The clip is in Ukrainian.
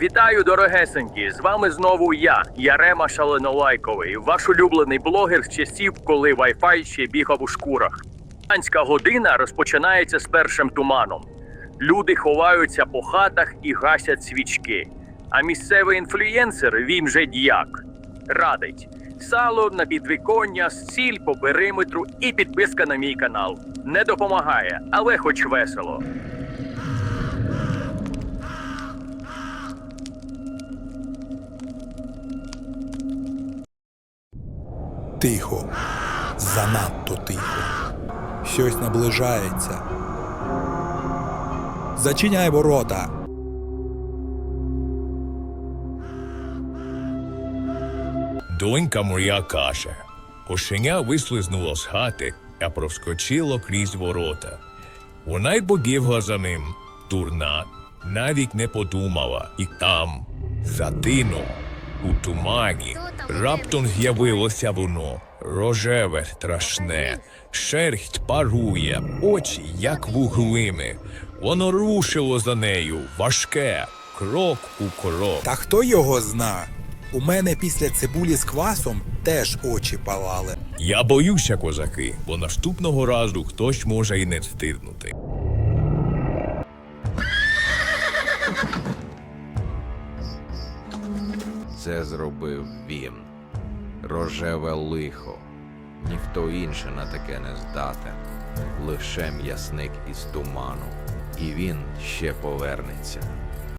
Вітаю, дорогесенькі! З вами знову я, Ярема Шаленолайковий, ваш улюблений блогер з часів, коли Wi-Fi ще бігав у шкурах. Анська година розпочинається з першим туманом. Люди ховаються по хатах і гасять свічки. А місцевий інфлюєнсер, він же діяк, радить сало на підвіконня, сіль по периметру і підписка на мій канал. Не допомагає, але хоч весело. Тихо. Занадто тихо. Щось наближається. Зачиняй ворота. Донька моя каже. Кошеня вислизнуло з хати, а проскочило крізь ворота. Вона й побігла за ним, дурна, навіть не подумала, і там, за тином, у тумані, раптом з'явилося воно, рожеве, страшне, шерсть парує, очі, як вуглими. Воно рушило за нею, важке, крок у крок. Та хто його зна? У мене після цибулі з квасом теж очі палали. Я боюся, козаки, бо наступного разу хтось може і не встигнути. Це зробив він. Рожеве лихо. Ніхто інший на таке не здатен. Лише м'ясник із туману. І він ще повернеться.